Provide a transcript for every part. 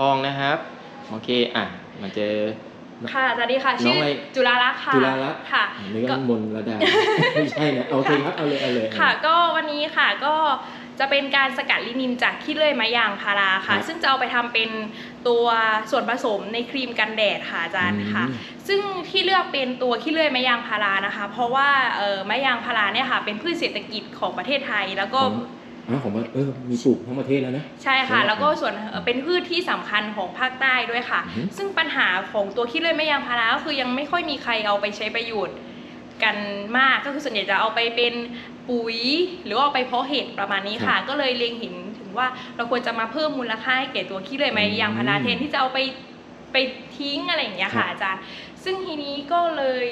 ทองนะครับโอเคอะมาเจอ ค่ะสวัสดีค่ะ น้ชื่องออะไร จุฬาลักษณ์ค่ะจุฬาลักษณ์ค่ะ นึกก็ ว่ามนระดา ไม่ใช่นะโอเคครับเอาเลยเอาเลย ค่ะ ก็วันนี้ค่ะก็จะเป็นการสกัดลินินจากขี้เลื่อยไม้ยางพาราค่ะซึ่งจะเอาไปทำเป็นตัวส่วนผสมในครีมกันแดดค่ะอาจารย์ค่ะ อืม ซึ่งที่เลือกเป็นตัวขี้เลื่อยไม้ยางพารานะคะ เพราะว่าเอ่อไม้ยางพาราเนี่ยค่ะเป็นพืชเศรษฐกิจของประเทศไทย แล้วก็ขอ งอะของมันเออมีปลูกทั้งประเทศแล้วนะใช่ค่ะใช่แล้วก็ส่วนเอ่อเป็นพืชที่สำคัญของภาคใต้ด้วยค่ะอือฮึซึ่งปัญหาของตัวขี้เลื่อยไม้ยางพาราก็คือยังไม่ค่อยมีใครเอาไปใช้ประโยชน์กันมากก็คือส่วนใหญ่จะเอาไปเป็นปุ๋ย หรือว่าเอาไปเพาะเห็ดประมาณนี้ค่ะ ก็เลยเล็งเห็นถึงว่าเราควรจะมาเพิ่มมูลค่าให้แก่ตัวขี้เลื่อยไม้ยางพาราแทนที่จะเอาไปไปทิ้งอะไรอย่างเงี้ยค่ะอาจารย์ ซึ่งทีนี้ก็เลย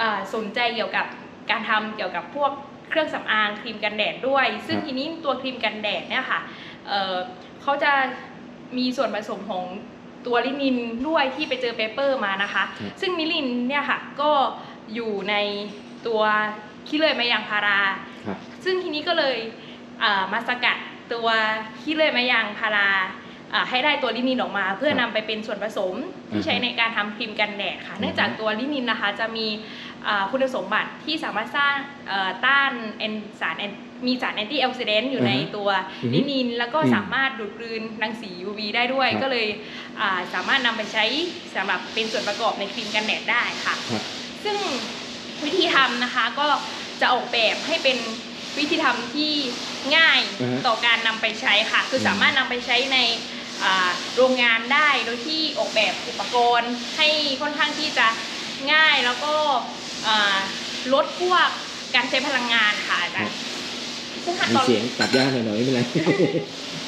อ่าสนใจเกี่ยวกับการทำเกี่ยวกับพวก เครื่องสำอางครีมกันแดดด้วย ซึ่งครับทีนี้ตัวครีมกันแดดเนี่ยค่ะเอ่อเขาจะมีส่วนผสมของตัวลินินด้วยที่ไปเจอเปเปอร์มานะคะครับซึ่งมิลินเนี่ยค่ะก็อยู่ในตัวขี้เลื่อยไม้ยางพาราครับซึ่งทีนี้ก็เลยอ่ามาสกัดตัวขี้เลื่อยไม้ยางพาราอ่าให้ได้ตัวลินินออกมา เพื่อนำไปเป็นส่วนผสมที่ใช้ในการทำครีมกันแดดค่ะ เนื่องจากตัวลินินนะคะจะมีอ่า คุณสมบัติที่สามารถสร้างเอ่อต้านแอนสารแอนมีสารแอนตี้ออกซิเดนต์อยู่ในอือฮึตัวอือฮึลินิน แล้วก็อืมสามารถดูดกลืนรังสี UV ได้ด้วยครับก็เลยอ่าสามารถนำไปใช้สำหรับเป็นส่วนประกอบในครีมกันแดดได้ค่ะครับซึ่งวิธีทำนะคะก็จะออกแบบให้เป็นวิธีทำที่ง่ายอือฮะต่อการนำไปใช้ค่ะ คือมสามารถนำไปใช้ในอ่าโรงงานได้โดยที่ออกแบบอุปกรณ์ให้ค่อนข้างที่จะง่ายแล้วก็อ่า ลดพวกการใช้พลังงานค่ะอาจารย์ซึ่งขั้นมีตอนเสียงตัดยากหน่อยๆไม่เป็นไร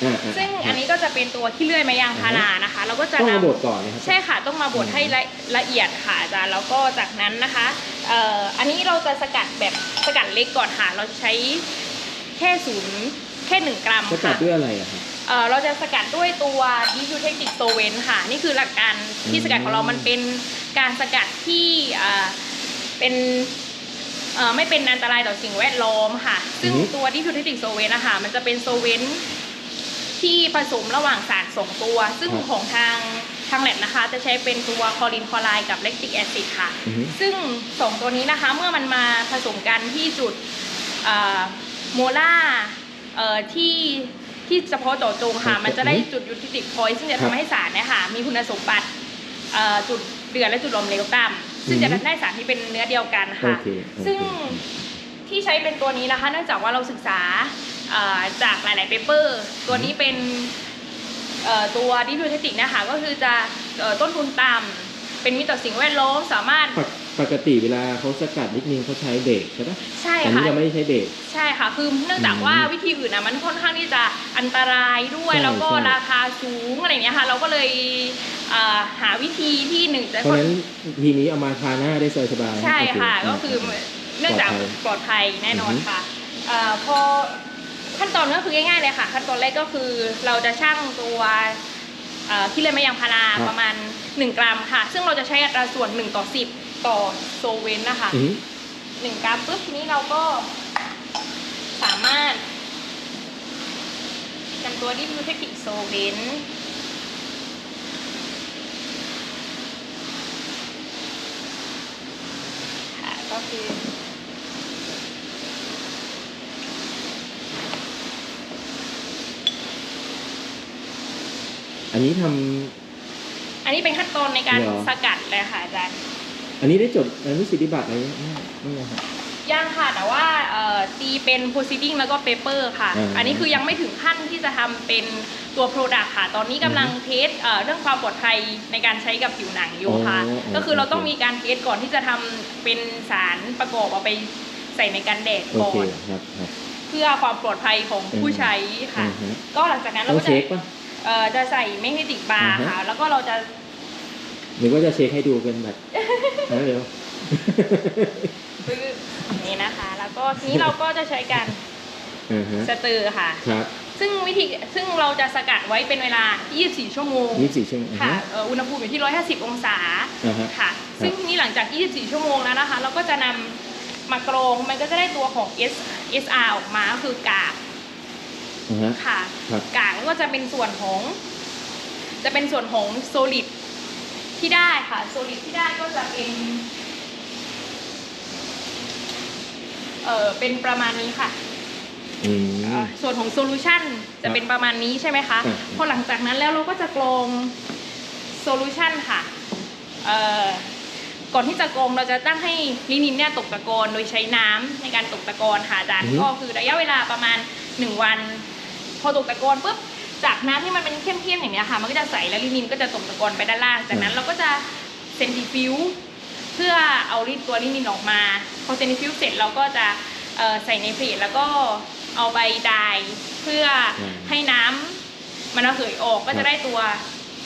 อะะซึ่งอันนี้ก็จะเป็นตัวที่เลื่อยไม้ยางพารานะคะ เราก็จะต้องนำมาบดก่อนนะครับใช่ค่ะต้องมาบดอืมให้ละละเอียดค่ะอาจารย์แล้วก็จากนั้นนะคะเอ่ออันนี้เราจะสกัดแบบสกัดเล็กก่อนค่ะ เราจะใช้แค่ศูนย์แค่หนึ่งกรัมจะตัค่ะดด้วยอะไรอะครับเอ่อเราจะสกัดด้วยตัวดิฟูเทคติกโซเวนค่ะ นี่คือหลักการที่อืมสกัดของเรามันเป็นการสกัดที่ เอ่อเป็นเอ่อไม่เป็นอันตรายต่อสิ่งแวดล้อมค่ะ ซึ่งตัวดิฟูเทคติกโซเวนนะคะมันจะเป็นโซเวนที่ผสมระหว่างสารสองตัว ซึ่งของทางทางแลบนะคะ จะใช้เป็นตัวคลอรินคลอไรด์กับแลคติกแอซิดค่ะอือฮึซึ่งสองตัวนี้นะคะ เมื่อมันมาผสมกันที่จุดเอ่อโมล่าเอ่อที่ที่เฉพาะเจาะจงค่ะ มันจะได้จุดยูทิติกพอยต์ซึ่งจะทำให้สารเนี่ยค่ะ มีคุณสมบัติเอ่อจุดเดือดและจุดลมเหลวต่ำ ซึ่งจะได้สารที่เป็นเนื้อเดียวกันโอค่ะเคโอเคซึ่งที่ใช้เป็นตัวนี้นะคะ เนื่องจากว่าเราศึกษาเอ่อจากหลายๆเปเปอร์ ตัวนี้เป็นเอ่อตัวดิฟิวเทติกนะคะก็คือจะเอ่อต้นทุนต่ำเป็นมิตรต่อสิ่งแวดล้อมสามารถปกปกติเวลาเขาสกัดนิดนึงเขาใช้เบรกใช่ปะใช่อันนี้ค่ะเราไม่ได้ใช้เบรกใช่ค่ะคือเนื่องจากว่าอืมวิธีอื่นนะมันค่อนข้างที่จะอันตรายด้วยใช่แล้วก็ใช่ราคาสูงอะไรอย่างเงี้ยค่ะ เราก็เลยเอ่อ หาวิธีที่หนึ่งจะเพราะฉะนั้นทีนี้เอามาทาหน้าได้สบายๆใช่ค่ะโเก็คือเนื่องจากปลอดภัยปลอดภัยแน่นอนอือฮึค่ะเอ่อพอขั้นตอนก็คือง่ายๆเลยค่ะ ขั้นตอนแรกก็คือเราจะชั่งตัวเอ่อขี้เลื่อยไม้ยางพาราประมาณ 1 กรัมค่ะ ซึ่งเราจะใช้อัตราส่วน 1 ต่อ 10 ต่อโซเวนนะคะอือฮึหนึ่งกรัมปุ๊บทีนี้เราก็สามารถนำตัวดิฟูเทคนิคโซเวนค่ะ ก็คืออันนี้ทำ อันนี้เป็นขั้นตอนในการเหรอ สกัดเลยค่ะอาจารย์ อันนี้ได้จดอนุสิทธิบัตรอะไรไม่ไม่นะครับ ย่างค่ะแต่ว่าเอ่อตีเป็น proceeding แล้วก็ paper ค่ะอ่าอันนี้คือยังไม่ถึงขั้นที่จะทำเป็นตัว product ค่ะ ตอนนี้กำลังเทสเอ่อเรื่องความปลอดภัยในการใช้กับผิวหนังอยู่ค่ะ อ๋ออ๋อก็คือเราต้องโอเคมีการเทสก่อนที่จะทำเป็นสารประกอบเอาไปใส่ในกันแดดโอก่อเคนครับครับ เพื่อความปลอดภัยของผู้ใช้ค่ะ อือฮึ ก็หลังจากนั้นต้เราองก็จะเช็คปะ เอ่อจะใส่แมกเนติกบาร์อ่าฮะค่ะ แล้วก็เราจะหรือว่าจะเช็คให้ดูเป็นแบบ นั้นเร็วปึ๊บ นี่นะคะ แล้วก็ทีนี้เราก็จะใช้การอือฮะสเตอร์ค่ะ ครับซึ่งวิธีซึ่งเราจะสกัดไว้เป็นเวลา 24 ชั่วโมง ยี่สิบสี่ชั่วโมงค่ะอ่าฮะ เอ่ออุณหภูมิอยู่ที่ 150 องศาอ่าฮะค่ะ ซึ่งทีนี้หลังจาก 24 ชั่วโมงแล้วนะคะ เราก็จะนำมากรอง มันก็จะได้ตัวของ S SR ออกมาก็คือกากอ่าฮะ ค่ะ ครับ กากก็จะเป็นส่วนของ จะเป็นส่วนของโซลิดที่ได้ค่ะโซลิดที่ได้ก็จะเป็น เออเป็นประมาณนี้ค่ะ อืมเอ่อส่วนของโซลูชันจะเป็นประมาณนี้ใช่ไหมคะ ครับพอหลังจากนั้นแล้วเราก็จะกรองโซลูชันค่ะเอ่อก่อนที่จะกรองเราจะตั้งให้ลินินเนี่ยตกตะกอนโดยใช้น้ำในการตกตะกอนค่ะอาจารย์ก็คือระยะเวลาประมาณ 1 วัน พอตกตะกอนปุ๊บจากน้ำที่มันเป็นเข้มๆอย่างเนี้ยค่ะ มันก็จะใสแล้วลินินก็จะตกตะกอนไปด้านล่างจากนั้นเราก็จะเซนติฟิว เพื่อเอาลิตัวลินินออกมาพอเซนติฟิวเสร็จเราก็จะเอ่อใส่ในเพลทแล้วก็เอาไปดายเพื่อให้น้ำมันระเหยออกก็จะได้ตัว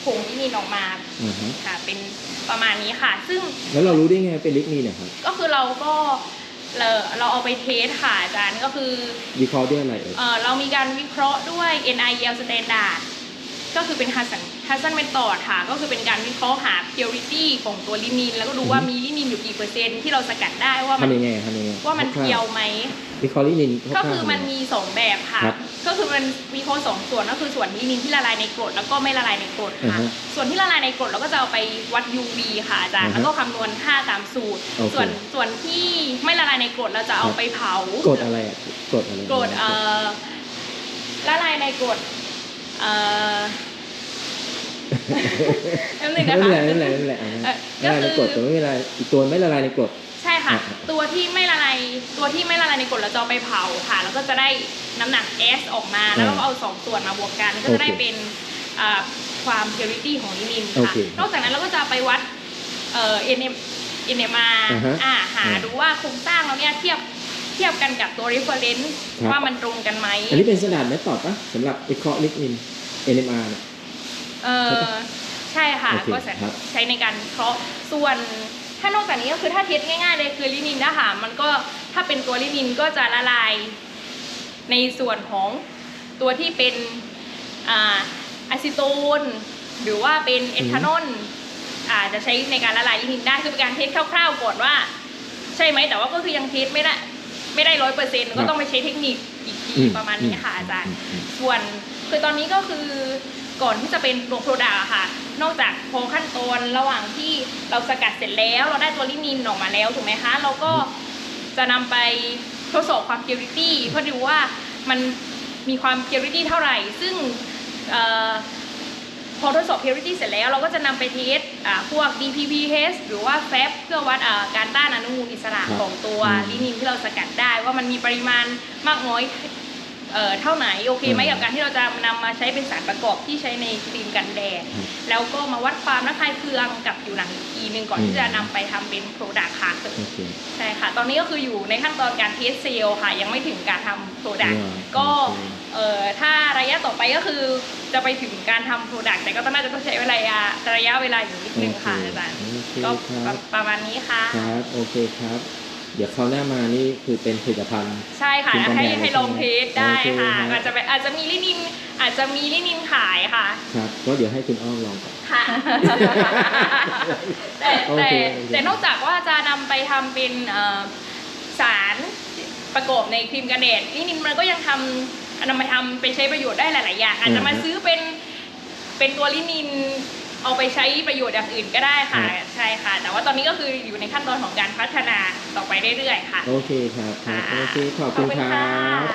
ผงลินินออกมาอ่าฮะค่ะเป็นประมาณนี้ค่ะ ซึ่งแล้วเรารู้ได้ไงเป็นลิกนีเนี่ยครับก็คือเราก็เราเราเอาไปเทสค่ะอาจารย์ก็คือวิเคราะห์ด้วยอะไรเอ่ยเอ่อเรามีการวิเคราะห์ด้วย NIEL standard ก็คือเป็น Hudson Hudson method ค่ะ ก็คือเป็นการวิเคราะห์หา purity ของตัวลินิน แล้วก็ดูว่ามีลินินอยู่กี่เปอร์เซ็นต์ที่เราสกัดได้ว่ามันทำยังไงทำยังไงว่ามันคร่เพียวไหมๆวิเคราะห์ลิกนินก็ร่าวๆคือมันมีสองแบบค่ะครับก็คือมันวิเคราะห์สองส่วนก็คือส่วนลินินที่ละลายในกรดแล้วก็ไม่ละลายในกรดอ่าค่ะฮะส่วนที่ละลายในกรดเราก็จะเอาไปวัด UV ค่ะอาจารย์อ่าฮะแล้วก็คำนวณค่าตามสูตรโอเคส่วนส่วนที่ไม่ละลายในกรดเราจะเอาไปเผากดอะไรอะกดอะไรกรดเอ่อละลายในกรดเอ่อ แป๊บนึงไม่นะเป็นคะไรไม่เป็นไรไม่เป็นไรอ่าเอ่อละลายในกรดก็คือแต่ไม่เป็นไรอีกตัวไม่ละลายในกรดใช่ค่ะอ่าตัวที่ไม่ละลายตัวที่ไม่ละลายในกรดเราจะเอาไปเผาค่ะ แล้วก็จะได้น้ำหนัก S ออกมาแล้วเราก็เอาสองส่วนมาบวกกันก็จะได้โอเคเป็นอ่าความ purity ของลินินโอค่ะเคนอกจากนั้นเราก็จะไปวัดเอ่อ NM NMR อ่าฮะอ่าหาอ่าดูว่าโครงสร้างเราเนี่ยเทียบเทียบกันกับตัว reference ครับว่ามันตรงกันไหม อันนี้เป็นสแตนดาร์ดเมธอดปะสำหรับวิเคราะห์ลิกนิน NMR เนี่ย เออใช่ค่ะ โอเคก็ใช้ครับ ใช้ในการวิเคราะห์ส่วนถ้านอกจากนี้ก็คือถ้าเทสง่ายๆเลยคือลินินนะคะมันก็ถ้าเป็นตัวลินินก็จะละลาย ในส่วนของตัวที่เป็นอ่าอะซิโตน หรือว่าเป็นเอทานอลอ่าจะใช้ในการละลายลินินได้คือเป็นการเทสคร่าวๆก่อนว่า ใช่ไหมแต่ว่าก็คือยังเทสไม่ได้ไม่ได้ร้อยเปอร์เซ็นต์ก็ต้องไปใช้เทคนิคอีกทีอืมประมาณนี้ค่ะอาจารย์อืมส่วนคือตอนนี้ก็คือ ก่อนที่จะเป็นตัวโปรดักต์ค่ะ นอกจากพอขั้นตอนระหว่างที่เราสกัดเสร็จแล้ว เราได้ตัวลินินออกมาแล้วถูกไหมคะเราก็จะนำไปทดสอบความ purity เพื่อดูว่ามันมีความ purity เท่าไหร่ ซึ่งเออพอทดสอบ purity เสร็จแล้วเราก็จะนำไปเทสอ่าพวก DPP test หรือว่า FAB เพื่อวัดอ่าการต้านอนุมูลอิสระครับของตัวอืมลินินที่เราสกัดได้ว่ามันมีปริมาณมากน้อย เอ่อเท่าไหนโอเคไหมอืมกับการที่เราจะนำมาใช้เป็นสารประกอบที่ใช้ในครีมกันแดดครับแล้วก็มาวัดความระคายเคืองกับผิวหนังอีกทีหนึ่งก่อนอืมที่จะนำไปทำเป็นโปรดักต์ค่ะโอเคใช่ค่ะ ตอนนี้ก็คืออยู่ในขั้นตอนการเทสเซลค่ะ ยังไม่ถึงการทำโปรดักต์อ่าก็โอเคเอ่อถ้าระยะต่อไปก็คือจะไปถึงการทำโปรดักต์แต่ก็ต้องน่าจะต้องใช้เวลาระยะเวลาอยู่นิดนึงค่ะอาจารย์โอเคก็คปรัระบประมาณนี้ค่ะครับโอเคครับ เดี๋ยวคราวหน้ามานี่คือเป็นผลิตภัณฑ์ ใช่ค่ะครีมกันให้แดดให้ลองเทสได้โอเคค่ะครับอาจจะเป็นอาจจะมีลินินอาจจะมีลินินขายค่ะ ครับก็เดี๋ยวให้คุณอ้อมลองก่อนค่ะแต่โอแต่เคโอเคแต่นอกจากว่าจะนำไปทำเป็นเอ่อสารประกอบในครีมกันแดดลินินมันก็ยังทำนำไปทำไปใช้ประโยชน์ได้หลาย ๆ อย่าง อาจจะมาซื้อเป็นเป็นตัวลินิน เอาไปใช้ประโยชน์อย่างอื่นก็ได้ค่ะใช่ค่ะ แต่ว่าตอนนี้ก็คืออยู่ในขั้นตอนของการพัฒนาต่อไปเรื่อยๆค่ะ โอเคครับครับค่ะโอเคขอบคุณขอบคุณครัค่ะบ